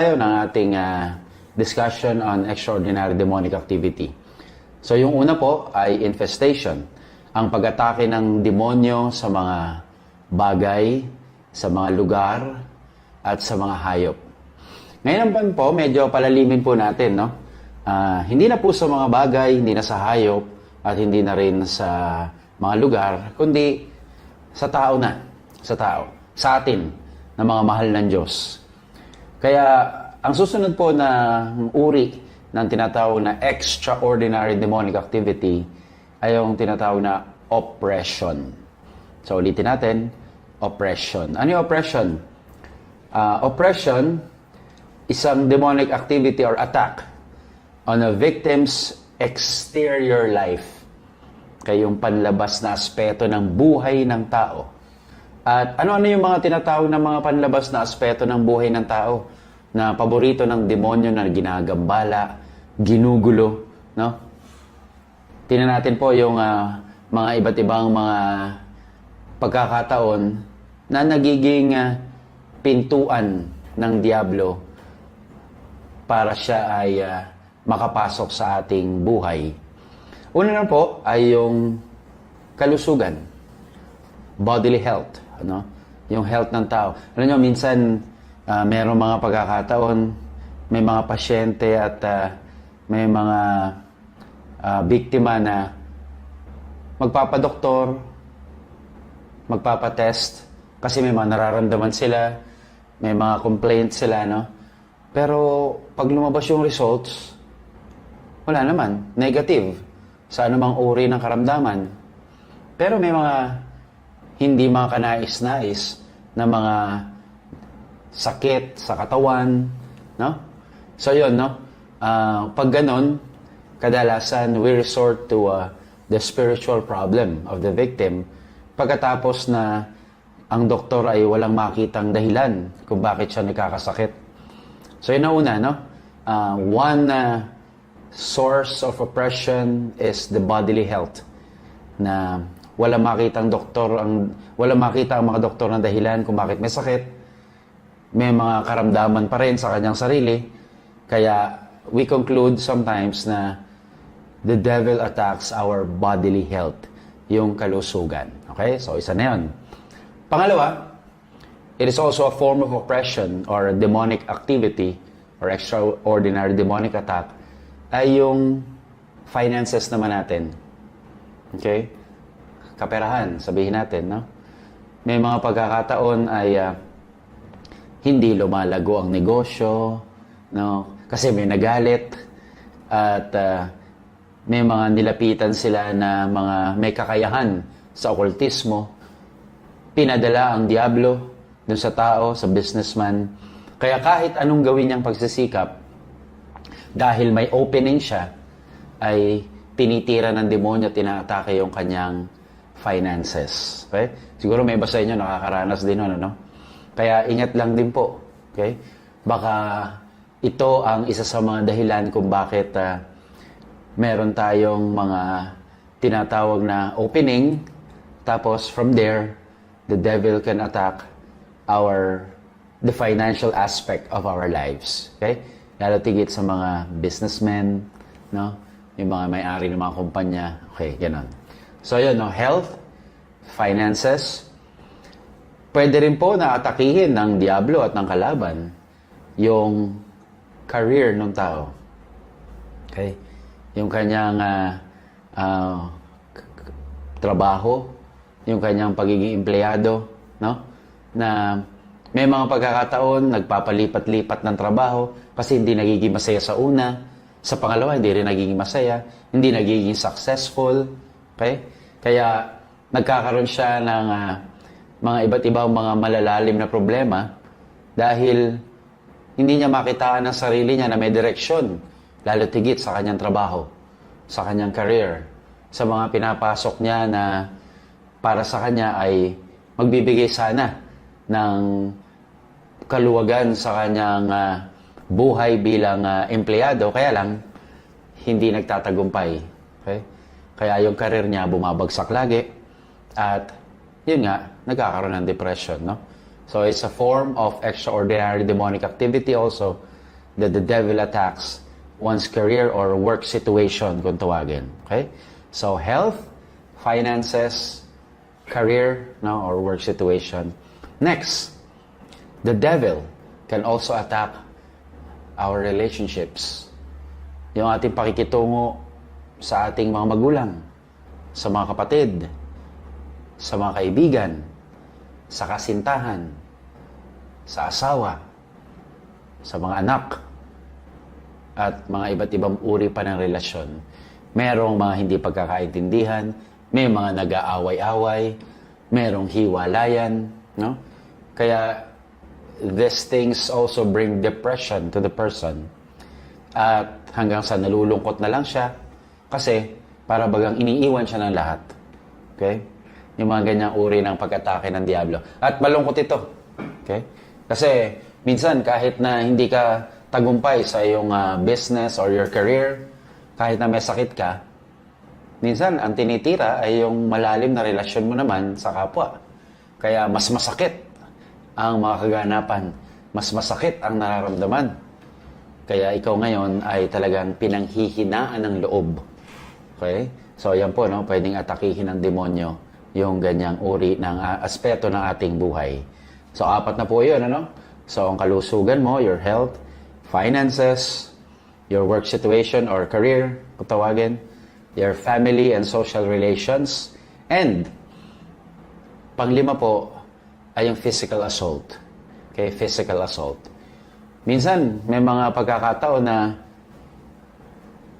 tayo ng ating ah, discussion on extraordinary demonic activity. So yung una po ay infestation, ang pag-atake ng demonyo sa mga bagay, sa mga lugar, at sa mga hayop. Ngayon naman po, medyo palalimin po natin, no? Ah, hindi na po sa mga bagay, hindi na sa hayop, at hindi na rin sa mga lugar, kundi sa tao na, sa tao, sa atin, na mga mahal ng Diyos. Kaya ang susunod po na uri ng tinatawag na extraordinary demonic activity ay yung tinatawag na oppression. So ulitin natin, oppression. Ano yung oppression? Ah, oppression, isang demonic activity or attack on a victim's exterior life. Kaya yung panlabas na aspeto ng buhay ng tao. At ano-ano yung mga tinatawag na mga panlabas na aspeto ng buhay ng tao na paborito ng demonyo na ginagambala, ginugulo, no? Tingnan natin po yung ah, mga iba't ibang mga pagkakataon na nagiging ah, pintuan ng Diablo para siya ay ah, makapasok sa ating buhay. Una na po ay yung kalusugan, bodily health, ano? Yung health ng tao. Alam nyo, minsan ah, merong mga pagkakataon, may mga pasyente at ah, may mga ah, biktima na magpapadoktor, magpapatest, kasi may mga nararamdaman sila, may mga complaints sila, no? Pero pag lumabas yung results, wala naman, negative sa anumang uri ng karamdaman. Pero may mga hindi mga kanais-nais na mga sakit sa katawan, no? So yun, no? Ah, pag ganon, kadalasan we resort to uh, the spiritual problem of the victim pagkatapos na ang doktor ay walang makitang dahilan kung bakit siya nagkakasakit. So yun na una, no? Ah, one uh, source of oppression is the bodily health na wala makitang doktor ang wala makita ang mga doktor ng dahilan kung bakit may sakit. May mga karamdaman pa rin sa kanyang sarili. Kaya we conclude sometimes na the devil attacks our bodily health yung kalusugan. Okay? So isa na yun. Pangalawa it is also a form of oppression or demonic activity or extraordinary demonic attack ay yung finances naman natin. Okay? Kaperahan, sabihin natin, no? May mga pagkakataon ay ah, hindi lumalago ang negosyo, no? Kasi may nagalit at ah, may mga nilapitan sila na mga may kakayahan sa okultismo. Pinadala ang diablo dun sa tao, sa businessman. Kaya kahit anong gawin niyang pagsisikap, dahil may opening siya, ay tinitira ng demonyo, tinatake yung kanyang finances. Okay? Siguro may iba sa inyo nakakaranas din nun, ano? Kaya ingat lang din po. Okay? Baka ito ang isa sa mga dahilan kung bakit ah, meron tayong mga tinatawag na opening, tapos from there, the devil can attack our the financial aspect of our lives. Okay? Lalo tigit sa mga businessmen, no? Yung mga may-ari ng mga kumpanya. Okay, ganun. So, yun, no? Health, finances. Pwede rin po na atakihin ng Diablo at ng kalaban yung career ng tao. Okay? Yung kanyang k- k- trabaho, yung kanyang pagiging empleyado, no? Na may mga pagkakataon, nagpapalipat-lipat ng trabaho kasi hindi nagiging masaya sa una. Sa pangalawa, hindi rin nagiging masaya. Hindi nagiging successful. Okay? Kaya nagkakaroon siya ng ah, mga iba't ibang mga malalalim na problema dahil hindi niya makitaan ang sarili niya na may direksyon, lalo tigit sa kanyang trabaho, sa kanyang career, sa mga pinapasok niya na para sa kanya ay magbibigay sana ng kaluwagan sa kanyang ah, buhay bilang ah, empleyado, kaya lang hindi nagtatagumpay. Okay? Kaya yung career niya bumabagsak lagi at yun nga, nagkakaroon ng depression, no? So it's a form of extraordinary demonic activity also that the devil attacks one's career or work situation kung tawagin. Okay? So, health, finances, career, no, or work situation. Next, the devil can also attack our relationships. Yung ating pakikitungo sa ating mga magulang, sa mga kapatid, sa mga kaibigan, sa kasintahan, sa asawa, sa mga anak, at mga iba't ibang uri pa ng relasyon. Merong mga hindi pagkakaintindihan, may mga nag-aaway-away, merong hiwalayan, no? Kaya these things also bring depression to the person. At hanggang sa nalulungkot na lang siya kasi para bagang iniiwan siya ng lahat. Okay? Yung mga ganyang uri ng pag-atake ng Diablo. At malungkot ito. Okay? Kasi minsan kahit na hindi ka tagumpay sa iyong ah, business or your career, kahit na may sakit ka, minsan ang tinitira ay yung malalim na relasyon mo naman sa kapwa. Kaya mas masakit ang mga kaganapan. Mas masakit ang nararamdaman. Kaya ikaw ngayon ay talagang pinanghihinaan ng loob. Okay? So, yan po, no? pwedeng atakihin ng demonyo yung ganyang uri ng ah, aspeto ng ating buhay. So, apat na po yun, ano? So, ang kalusugan mo, your health, finances, your work situation or career, kung tawagin, your family and social relations, and panglima po ay yung physical assault. Okay, physical assault. Minsan, may mga pagkakataon na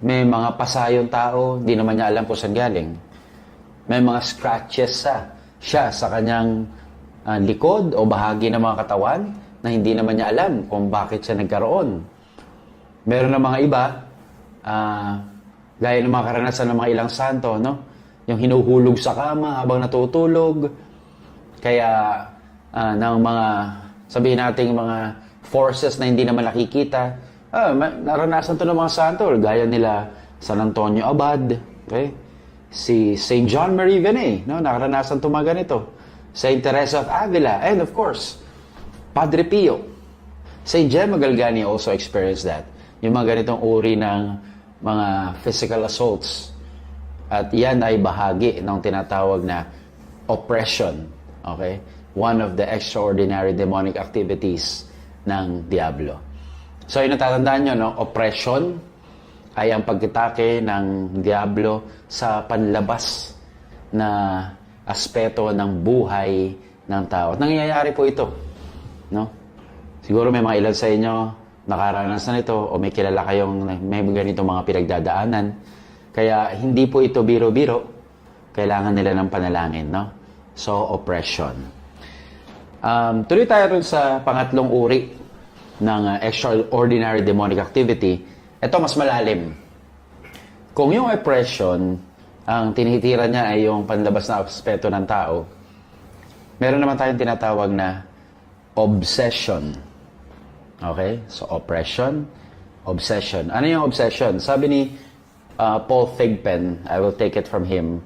may mga pasayong tao, di naman niya alam kung saan galing. May mga scratches sa siya sa kanyang ah, likod o bahagi ng mga katawan na hindi naman niya alam kung bakit siya nagkaroon. Meron na mga iba, ah, gaya ng mga karanasan ng mga ilang santo, no? Yung hinuhulog sa kama habang natutulog. Kaya ah, ng mga, sabihin nating mga forces na hindi naman nakikita, ah, naranasan to ng mga santo, gaya nila San Antonio Abad, okay? si St. John Marie Vianney, no? nakaranasan to mga ganito. St. Teresa of Avila, and of course, Padre Pio. St. Gemma Galgani also experienced that. Yung mga ganitong uri ng mga physical assaults. At yan ay bahagi ng tinatawag na oppression. Okay? One of the extraordinary demonic activities ng Diablo. So, yung natatandaan nyo, no? oppression ay ang pagkitake ng Diablo sa panlabas na aspeto ng buhay ng tao. At nangyayari po ito. No? Siguro may mga ilan sa inyo nakaranas na nito o may kilala kayong may ganito mga pinagdadaanan. Kaya hindi po ito biro-biro. Kailangan nila ng panalangin. No? So, oppression. Um, tuloy tayo rin sa pangatlong uri ng uh, extraordinary demonic activity. Ito mas malalim. Kung yung oppression, ang tinitira niya ay yung panlabas na aspeto ng tao, meron naman tayong tinatawag na obsession. Okay? So, oppression, obsession. Ano yung obsession? Sabi ni uh, Paul Thigpen, I will take it from him,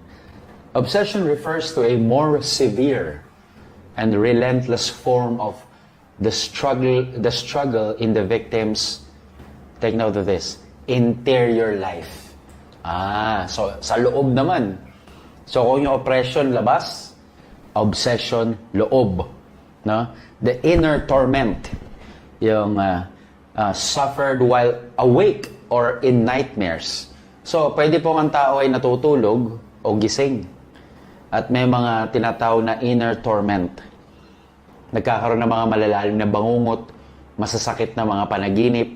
obsession refers to a more severe and relentless form of the struggle, the struggle in the victim's, take note of this, interior life. Ah, so sa loob naman. So kung yung oppression labas, obsession loob, no? The inner torment, yung uh, uh, suffered while awake or in nightmares. So pwede po ang tao ay natutulog o gising. At may mga tinatawag na inner torment. Nagkakaroon ng mga malalalim na bangungot, masasakit na mga panaginip,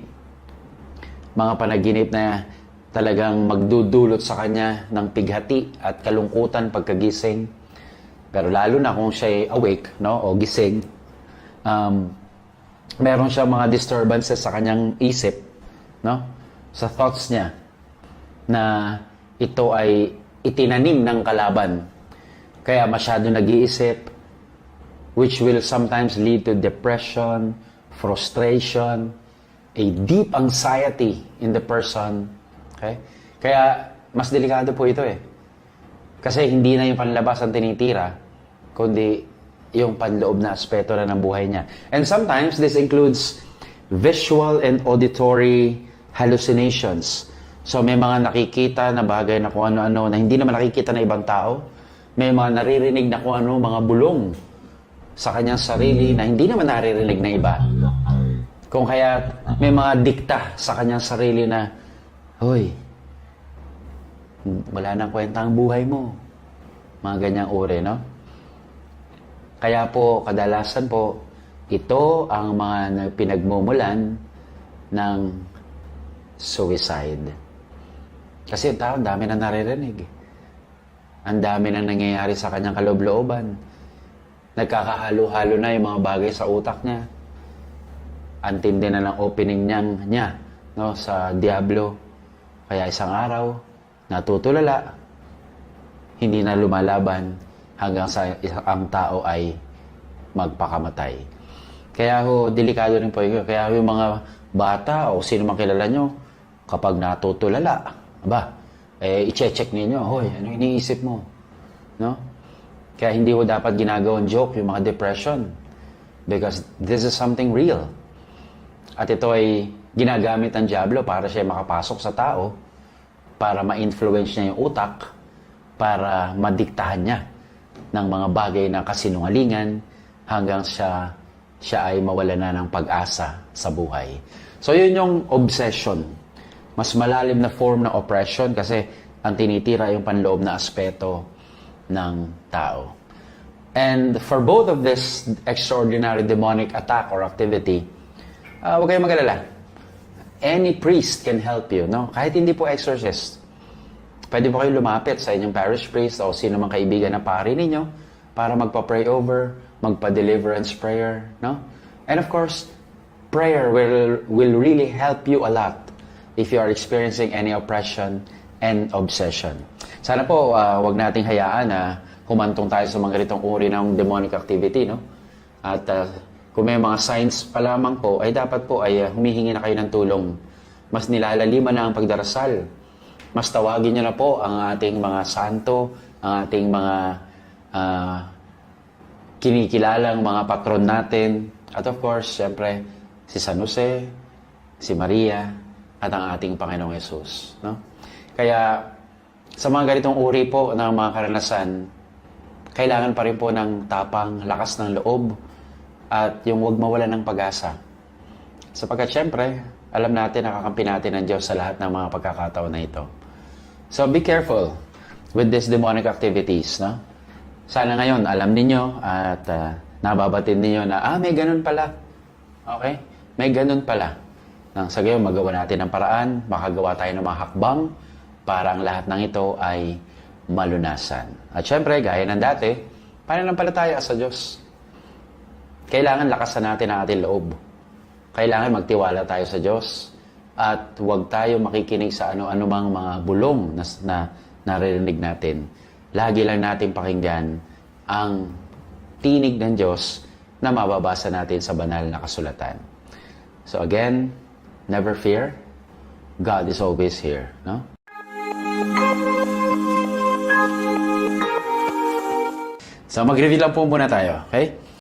mga panaginip na talagang magdudulot sa kanya ng pighati at kalungkutan pagkagising. Pero lalo na kung siya ay awake no, o gising, um, meron siya mga disturbances sa kanyang isip, no? sa thoughts niya, na ito ay itinanim ng kalaban. Kaya masyado nag-iisip, which will sometimes lead to depression, frustration, a deep anxiety in the person. Okay? Kaya mas delikado po ito eh. Kasi hindi na yung panlabas ang tinitira, kundi yung panloob na aspeto na ng buhay niya. And sometimes this includes visual and auditory hallucinations. So may mga nakikita na bagay na kung ano-ano na hindi naman nakikita ng ibang tao. May mga naririnig na kung ano, mga bulong sa kanyang sarili na hindi naman naririnig ng iba. Kung kaya may mga dikta sa kanyang sarili na, Hoy, wala nang kwenta ang buhay mo. Mga ganyang uri, no? Kaya po, kadalasan po, ito ang mga na- pinagmumulan ng suicide. Kasi tao, ang dami na naririnig. Ang dami na nangyayari sa kanyang kaloob-looban. Nagkakahalo-halo na yung mga bagay sa utak niya. Antindi na ng opening niyang, niya no, sa Diablo. Kaya isang araw, natutulala, hindi na lumalaban hanggang sa ang tao ay magpakamatay. Kaya ho, delikado rin po yun. Kaya ho, yung mga bata o sino man kilala nyo, kapag natutulala, aba, eh, i-check ninyo, hoy, ano iniisip mo? No? Kaya hindi ho dapat ginagawang joke yung mga depression. Because this is something real. At ito ay ginagamit ng Diablo para siya makapasok sa tao, para ma-influence niya yung utak, para madiktahan niya ng mga bagay na kasinungalingan hanggang siya, siya ay mawala na ng pag-asa sa buhay. So yun yung obsession. Mas malalim na form ng oppression kasi ang tinitira yung panloob na aspeto ng tao. And for both of this extraordinary demonic attack or activity, uh, huwag kayong mag-alala. Any priest can help you, no? Kahit hindi po exorcist. Pwede po kayo lumapit sa inyong parish priest o sino mang kaibigan na pari ninyo para magpa-pray over, magpa-deliverance prayer, no? And of course, prayer will, will really help you a lot if you are experiencing any oppression and obsession. Sana po, uh, wag nating hayaan na humantong tayo sa mga ganitong uri ng demonic activity, no? At uh, kung may mga signs pa lamang po, ay dapat po ay uh, humihingi na kayo ng tulong. Mas nilalaliman na ang pagdarasal. Mas tawagin niyo na po ang ating mga santo, ang ating mga uh, kinikilalang mga patron natin. At of course, siyempre, si San Jose, si Maria, at ang ating Panginoong Yesus. No? Kaya, sa mga ganitong uri po ng mga karanasan, kailangan pa rin po ng tapang, lakas ng loob, at yung huwag mawala ng pag-asa. Sapagkat syempre, alam natin, nakakampi natin ng Diyos sa lahat ng mga pagkakataon na ito. So be careful with these demonic activities. No? Sana ngayon, alam ninyo at uh, nababatin ninyo na, ah, may ganun pala. Okay? May ganun pala. Nang sa gayon, magawa natin ng paraan, makagawa tayo ng mga hakbang para ang lahat ng ito ay malunasan. At syempre, gaya ng dati, pananampalataya sa Diyos. Kailangan lakasan natin ang ating loob. Kailangan magtiwala tayo sa Diyos at huwag tayo makikinig sa ano-ano mang mga bulong na, na naririnig natin. Lagi lang natin pakinggan ang tinig ng Diyos na mababasa natin sa banal na kasulatan. So again, never fear. God is always here. No? So mag-review lang po muna tayo. Okay?